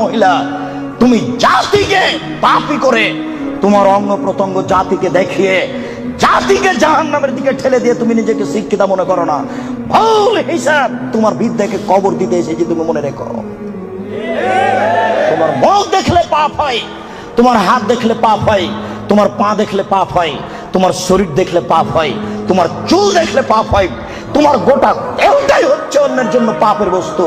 মহিলা, তুমি জাতিকে পাপি করে তোমার অঙ্গ প্রত্যঙ্গ জাতিকে দেখিয়ে, জাতিকে জাহান নামের দিকে ঠেলে দিয়ে তুমি নিজেকে মনে করো না। ভুল হিসাব তোমার বিদ্যাকে কবর দিতে এসেছি তুমি মনে রেখো। তোমার মুখ দেখলে পাপ হয়, তোমার হাত দেখলে পাপ হয়, তোমার পা দেখলে পাপ হয়, তোমার শরীর দেখলে পাপ হয়, তোমার চুল দেখলে পাপ হয়, তোমার গোটা দেহটাই হচ্ছে অন্যের জন্য পাপের বস্তু।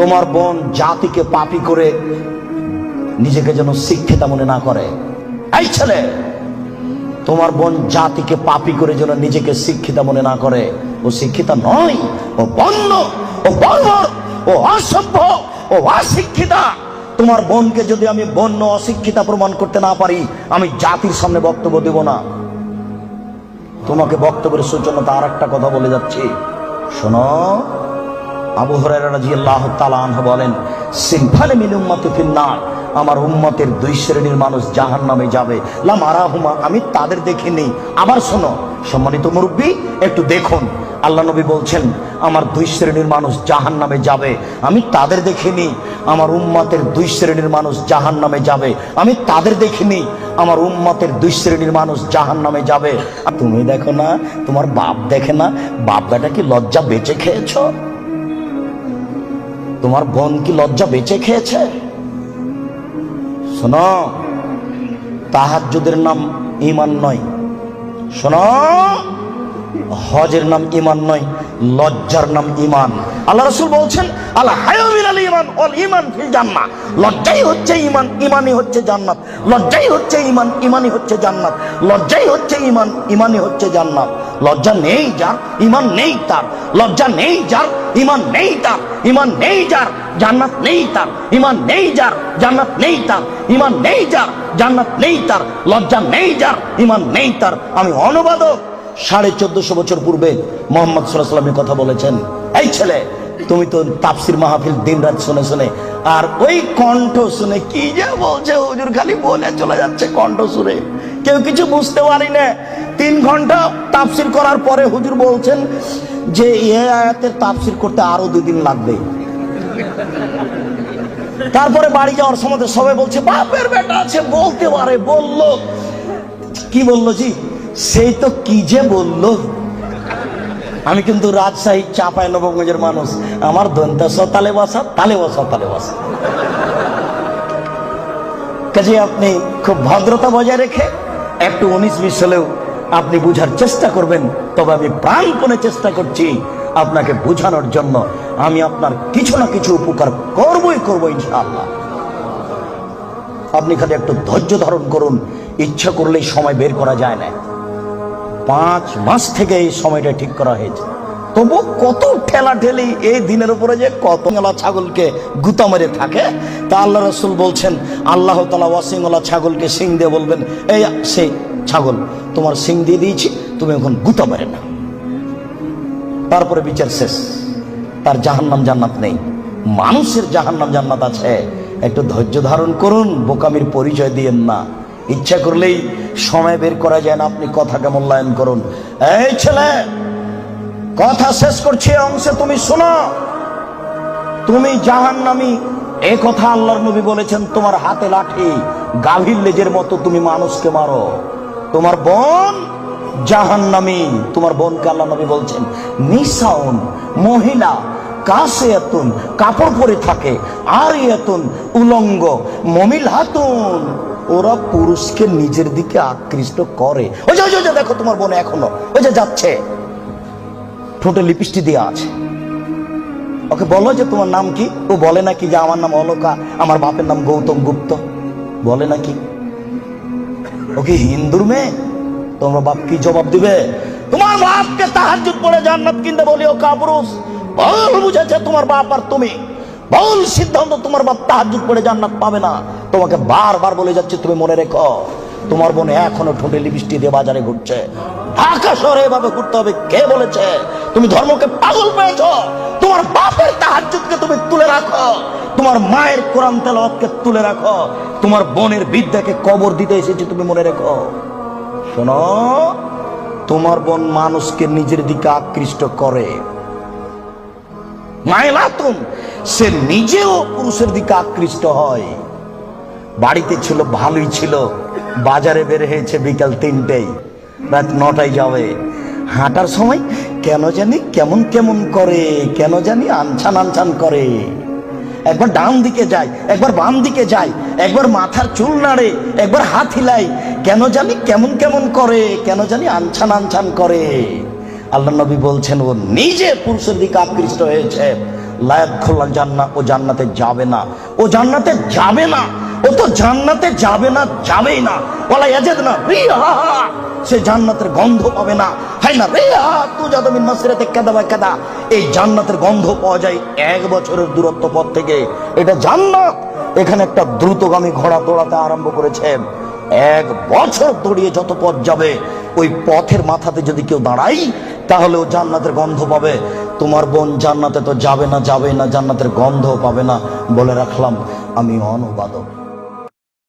তোমার বোন জাতিকে পাপি করে নিজেকে যেন শিক্ষিতা মনে না করে। এই ছেলে! তোমার বোন জাতিকে পাপি করে যেন নিজেকে শিক্ষিতা মনে না করে। ও শিক্ষিতা নয়, ও বন্য, ও বর্বর, ও অসভ্য, ও অশিক্ষিতা। তোমার বোনকে যদি আমি বন্য, অশিক্ষিতা প্রমাণ করতে না পারি, আমি জাতির সামনে বক্তব্য দেব না। তোমাকে বক্তব্যের সূচনা আর একটা কথা বলে যাচ্ছি। শোনো আবু আনহু বলেন আমার উম্মতের দুই শ্রেণির মানুষ জাহান নামে যাবে আমি তাদের দেখিনি। আবার শোনো, সম্মানিত মুরব্বী, একটু দেখুন। আল্লাহ নবী বলছেন, আমার দুই শ্রেণির মানুষ জাহান্নামে যাবে। আমি তাদের দেখিনি। আমার উম্মতের দুই শ্রেণির মানুষ জাহান নামে যাবে। আমি তাদের দেখিনি। আমার উম্মতের দুই শ্রেণির মানুষ জাহান নামে যাবে। তুমি দেখো না, তোমার বাপ দেখে না? বাপ বেটা কি লজ্জা বেঁচে খেয়েছো? তোমার বোন কি লজ্জা বেঁচে খেয়েছে? শোনো, তাহাজ্জুদের নাম ইমান নয়। শোনো, হজের নাম ইমান নয়, লজ্জার নাম ইমান আল্লাহ রসুল বলছেন আল্লাহ ইমান অল ইমান ফিল জান্নাত লজ্জাই হচ্ছে ইমান ইমানই হচ্ছে জান্নাত। লজ্জাই হচ্ছে ইমান ইমানই হচ্ছে জান্নাত। লজ্জাই হচ্ছে ইমান ইমানই হচ্ছে জান্নাত। লজ্জা নেই যার ইমান নেই তার। লজ্জা নেই যার ইমান নেই তার, ইমান নেই যার, জান্নাত নেই তার, ইমান নেই যার, জান্নাত নেই তার, ইমান নেই যার, জান্নাত নেই তার, লজ্জা নেই যার, ইমান নেই তার। আমি অনুবাদক, সাড়ে চোদ্দশো বছর পূর্বে মোহাম্মদ সাল্লামের কথা বলেছেন, এই ছেলে, তুমি তো তাপসির মাহফিল দিন রাত শুনে শুনে, আর ওই কণ্ঠ শুনে কি যে বলছে হুজুর, খালি বলে চলে যাচ্ছে কণ্ঠ শুনে। কেউ কিছু বুঝতে পারি না। তিন ঘণ্টা তাফসির করার পরে হুজুর বলছেন যে এ আয়াতের তাফসির করতে আরও দুদিন লাগবে। তারপরে বাড়ি যাওয়ার সময় সবাই বলছে, বাপের বেটা আছে, বলতে পারে, বলল। কি বলল জি? সেই তো কি যে বলল? আমি কিন্তু রাজশাহী চাপায় নবগঞ্জের মানুষ। আমার দন্তা তালে বসা তালে বসা তালে বসা। কাজে আপনি খুব ভদ্রতা বজায় রেখে একটু উনিশ বিশ হলেও আপনি বুঝার চেষ্টা করবেন, তবে আমি প্রাণপণে চেষ্টা করছি আপনাকে বোঝানোর জন্য। আমি আপনার কিছু না কিছু উপকার করবই করব ইনশাআল্লাহ। আপনি খালি একটু ধৈর্য ধারণ করুন, ইচ্ছা করলেই সময় বের করা যায় না। পাঁচ মাস থেকে এই সময়টা ঠিক করা হয়েছে। তবু কত ঠেলা ঠেলি এই দিনের উপরে যে কত ছাগলকে গুতা মেরে থাকে, তা আল্লাহ রসুল বলছেন, আল্লাহ তালা ওয়াসিংওয়ালা ছাগলকে সিং দিয়ে বলবেন, এই, সেই ছাগল, তোমার সিং দিয়ে দিয়েছি, তুমি এখন গুতা মেরে না তারপরে বিচার শেষ। তার জাহান্নাম জান্নাত নেই। মানুষের জাহান্নাম জান্নাত আছে। একটু ধৈর্য ধারণ করুন, বোকামির পরিচয় দিয়েন না। ইচ্ছা করলেই সময় বের করা যায় না, আপনি কথাকে মূল্যায়ন করুন। এই ছেলে, কথা শেষ করছি অংশে তুমি শোনো। তুমি জাহান্নামি, এ কথা আল্লাহর নবী বলেছেন, তোমার হাতে লাঠি, গাভীর লেজের মতো তুমি মানুষকে মারো। তোমার বোন জাহান্নামি তোমার বোনকে আল্লাহ নবী বলছেন নিসাউন মহিলা কাছে এতুন কাপড় পরে থাকে আর এতুন উলঙ্গ মমিল হাতুন ওরা পুরুষকে নিজের দিকে আকৃষ্ট করে। ওই যে ওই যে, দেখো তোমার বোন এখনও ওই যে যাচ্ছে। ঠোঁটে লিপস্টিক দেওয়া আছে। ওকে বলো যে তোমার নাম কি? ও বলে নাকি যে আমার নাম অলকা আমার বাপের নাম গৌতম গুপ্ত। বলে নাকি? ওকে হিন্দুর মেয়ে? তোমার বাপ কি জবাব দিবে? তোমার বাপকে তাহাজুদ পড়ে জান্নাত কিনতে বলি, ও কাপুরুষ। বল বুঝেছে তোমার বাপ আর তুমি। ভুল সিদ্ধান্ত তোমার বাপ তাহাজুদ পড়ে জান্নাত পাবে না। তোমাকে বারবার বলে যাচ্ছে, তুমি মনে রেখো, তোমার বোন এখনও ঠোঁটে লিপস্টিক দিয়ে বাজারে ঘুরছে। ঢাকা শহরে এভাবে ঘুরতে হবে, কে বলেছে? তুমি ধর্মকে পাগল পেয়েছ। তোমার বাপের তাহাজুদকে তুমি তুলে রাখো। তোমার মায়ের কোরআন তেলাওয়াতকে তুলে রাখো। তোমার বোনের বিদ্যাকে কবর দিতে এসেছে তুমি মনে রেখো। শোনো, তোমার বোন মানুষকে নিজের দিকে আকৃষ্ট করে। মায়লাতুন, সে নিজেও পুরুষের দিকে আকৃষ্ট হয়। বাড়িতে ছিল, ভালোই ছিল। বাজারে বের হয়েছে বিকাল তিনটেই রাত নটায় যাবে। হাঁটার সময় কেন জানি কেমন কেমন করে, কেন জানি আনছান আনছান করে। একবার ডান দিকে যায় একবার বাম দিকে যায় একবার মাথার চুল নাড়ে, একবার হাত হিলাই, কেন জানি কেমন কেমন করে, কেন জানি আনছান আনছান করে। আল্লাহ নবী বলছেন, ও নিজে পুরুষের দিকে আকৃষ্ট হয়েছে। লায়াত খোলা জান্না, ও জান্নাতে যাবে না, ও জান্নাতে যাবে না। ও তো জান্নাতে যাবে না, যাবেই না। বলা ইয়াজেদ না সে জান্নাতের গন্ধ পাবে না। হাই না রিহা তু যাদমিন মাসিরাতে কেদা বা কেদা। এই জান্নাতের গন্ধ পাওয়া যায় এক বছরের দূরত্ব পথ থেকে। এটা জান্নাত। এখানে একটা দ্রুতগামী ঘোড়া দৌড়াতে আরম্ভ করেছে। এক বছর দৌড়িয়ে যত পথ যাবে, ওই পথের মাথাতে যদি কেউ দাঁড়াই, তাহলে ও জান্নাতের গন্ধ পাবে। তোমার বোন জান্নাতে তো যাবে না যাবে না, জান্নাতের গন্ধ পাবে না। বলে রাখলাম, আমি অনুবাদক।